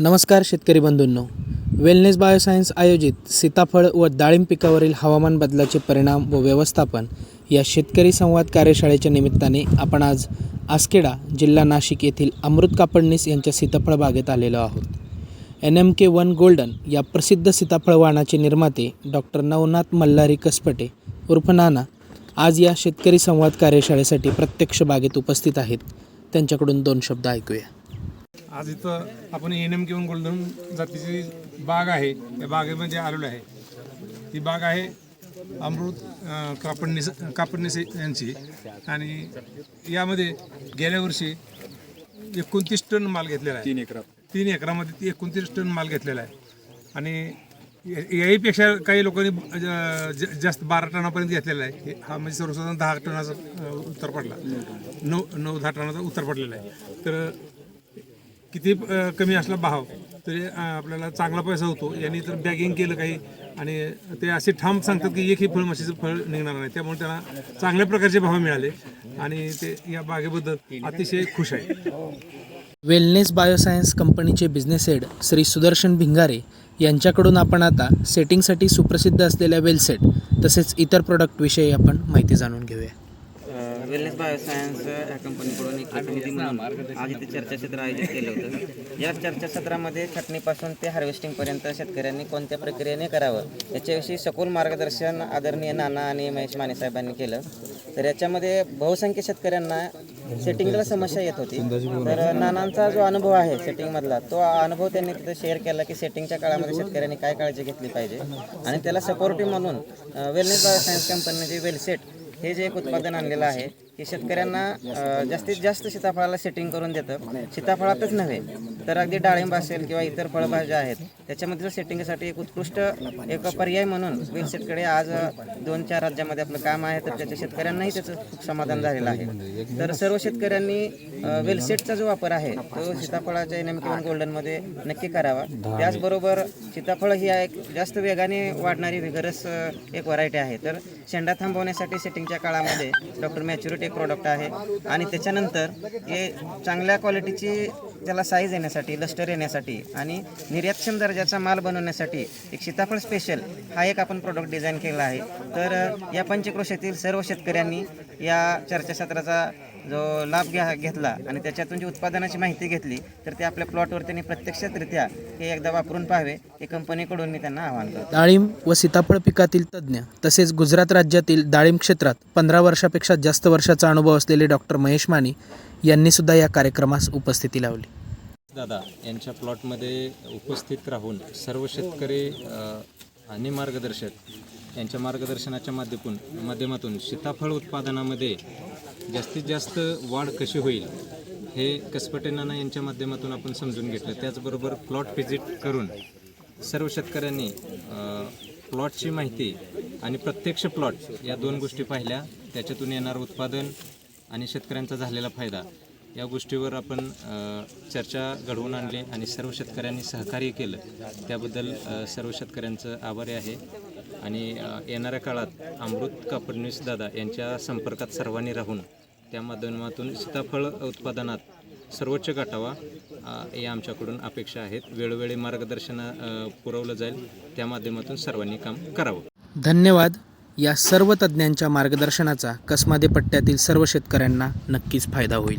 नमस्कार शेतकरी बंधूंनो. Wellness bioscience आयोजित सीताफळ व डाळिंब पिकावरील हवामान बदलाचे परिणाम व व्यवस्थापन या शेतकरी संवाद कार्यशाळेच्या निमित्ताने आपण आज आसकेडा जिल्हा नाशिक येथील अमृत कापडनीस यांच्या सीताफळ बागेत आलेलो आहोत. N M K one golden या प्रसिद्ध सीताफळ वाणाचे निर्माते डॉक्टर नवनाथ मल्हारी कसपटे उर्फ नाना आज या शेतकरी संवाद कार्यशाळेसाठी प्रत्यक्ष बागेत उपस्थित आहेत. त्यांच्याकडून दोन शब्द ऐकूया. आज इथं आपण एन एम घेऊन गोल्डन जातीची बाग आहे. या बागेमध्ये आलेलो आहे. ही बाग आहे अमृत अं, कापडनीस कापडनीस यांची. आणि यामध्ये गेल्या वर्षी एकोणतीस टन माल घेतलेला आहे. तीन एकरात. तीन एकरामध्ये एकोणतीस टन माल घेतलेला आहे. आणि याहीपेक्षा काही लोकांनी जास्त बारा टनापर्यंत घेतलेला आहे. हे- म्हणजे सर्वसाधारण दहा टनाचा उत्तर पडला. नऊ नऊ दहा टनाचा उत्तर पडलेला आहे. तर किती अ, कमी असला भाव तरी अ, आपल्याला चांगला पैसा होतो. यांनी तर बॅगिंग केलं काही. आणि ते असे ठाम सांगतात की एकही फळ म्हशीचं फळ निघणार नाही. त्यामुळे त्यांना चांगल्या प्रकारचे भाव मिळाले. आणि ते या बागेबद्दल अतिशय खुश आहे. वेलनेस बायोसायन्स कंपनीचे बिझनेस हेड श्री सुदर्शन भिंगारे यांच्याकडून आपण आता सेटिंगसाठी सुप्रसिद्ध असलेल्या वेलसेट तसेच इतर प्रोडक्टविषयी आपण माहिती जाणून घेऊया. वेलनेस बायोसायन्स या कंपनीकडून एक प्रतिनिधी म्हणून आज इथे चर्चासत्र आयोजित केलं होतं. या चर्चासत्रामध्ये छटणीपासून ते हार्वेस्टिंगपर्यंत शेतकऱ्यांनी कोणत्या प्रक्रियेने करावं याच्याविषयी सखोल मार्गदर्शन आदरणीय नाना आणि महेश माने साहेबांनी केलं. तर याच्यामध्ये बहुसंख्य शेतकऱ्यांना सेटिंगला समस्या येत होती. तर नानांचा जो अनुभव आहे सेटिंगमधला तो अनुभव त्यांनी तिथं शेअर केला की सेटिंगच्या काळामध्ये शेतकऱ्यांनी काय काळजी घेतली पाहिजे. आणि त्याला सपोर्टिव्ह म्हणून वेलनेस बायोसायन्स कंपनीचे वेलसेट हे जे एक उत्पादन आणलेलं आहे की शेतकऱ्यांना अ, जास्तीत जास्त सीताफळाला सेटिंग करून देतं. सीताफळातच नव्हे तर अगदी डाळिंब असेल किंवा इतर फळभाज्या आहेत त्याच्यामध्ये सेटिंगसाठी एक उत्कृष्ट एक पर्याय म्हणून वेलसेटकडे आज दोन चार राज्यामध्ये आपलं काम आहे तर त्याच्या शेतकऱ्यांनाही त्याचं खूप समाधान झालेलं आहे. तर सर्व शेतकऱ्यांनी अ, वेलसेटचा जो वापर आहे तो सीताफळाच्या एन किंवा गोल्डनमध्ये नक्की करावा. त्याचबरोबर सीताफळ ही एक जास्त वेगाने वाढणारी विगरस एक व्हरायटी आहे. तर शेंडा थांबवण्यासाठी सेटिंगच्या काळामध्ये डॉक्टर मॅच्युरिटी एक प्रॉडक्ट आहे. आणि त्याच्यानंतर हे चांगल्या क्वालिटीची त्याला साईज येण्यासाठी लस्टर येण्यासाठी आणि निर्यातक्षम दर्जाचा माल बनवण्यासाठी एक सीताफळ स्पेशल हा एक आपण प्रोडक्ट डिझाईन केला आहे. तर या पंचक्रोशीतील सर्व शेतकऱ्यांनी या चर्चासत्राचा जो लाभ घ्या घेतला आणि त्याच्यातून जी उत्पादनाची माहिती घेतली तर ते आपल्या प्लॉटवर त्यांनी प्रत्यक्षरित्या हे एकदा वापरून पाहावे हे कंपनीकडून मी त्यांना आवाहन करतो. डाळिंब व सीताफळ पिकातील तज्ज्ञ तसेच गुजरात राज्यातील डाळिंब क्षेत्रात पंधरा वर्षापेक्षा जास्त वर्षाचा अनुभव असलेले डॉक्टर महेश माने यांनी सुद्धा या कार्यक्रमास उपस्थिती लावली. दादा यांच्या प्लॉटमध्ये उपस्थित राहून सर्व शेतकरी आणि मार्गदर्शक यांच्या मार्गदर्शनाच्या माध्यमातून माध्यमातून सीताफळ उत्पादनामध्ये जास्तीत जास्त वाढ कशी होईल हे कसपटेनाना यांच्या माध्यमातून आपण समजून घेतलं. त्याचबरोबर प्लॉट व्हिजिट करून सर्व शेतकऱ्यांनी प्लॉटची माहिती आणि प्रत्यक्ष प्लॉट या दोन गोष्टी पाहिल्या. त्याच्यातून येणारं उत्पादन आणि शेतकऱ्यांचा झालेला फायदा. या गोष्टीवर आपण चर्चा घडवून आणली आणि सर्व शेतकऱ्यांनी सहकार्य केलं. त्याबद्दल सर्व शेतकऱ्यांचं आभारी आहे. आणि येणाऱ्या काळात अमृत कापडनीस दादा यांच्या संपर्कात सर्वांनी राहून त्या माध्यमातून सीताफळ उत्पादनात सर्वोच्च गाठावा या आमच्याकडून अपेक्षा आहेत. वेळोवेळी मार्गदर्शन पुरवलं जाईल. त्या माध्यमातून सर्वांनी काम करावं. धन्यवाद. या सर्व तज्ज्ञांच्या मार्गदर्शनाचा कसमादे पट्ट्यातील सर्व शेतकऱ्यांना नक्कीच फायदा होईल.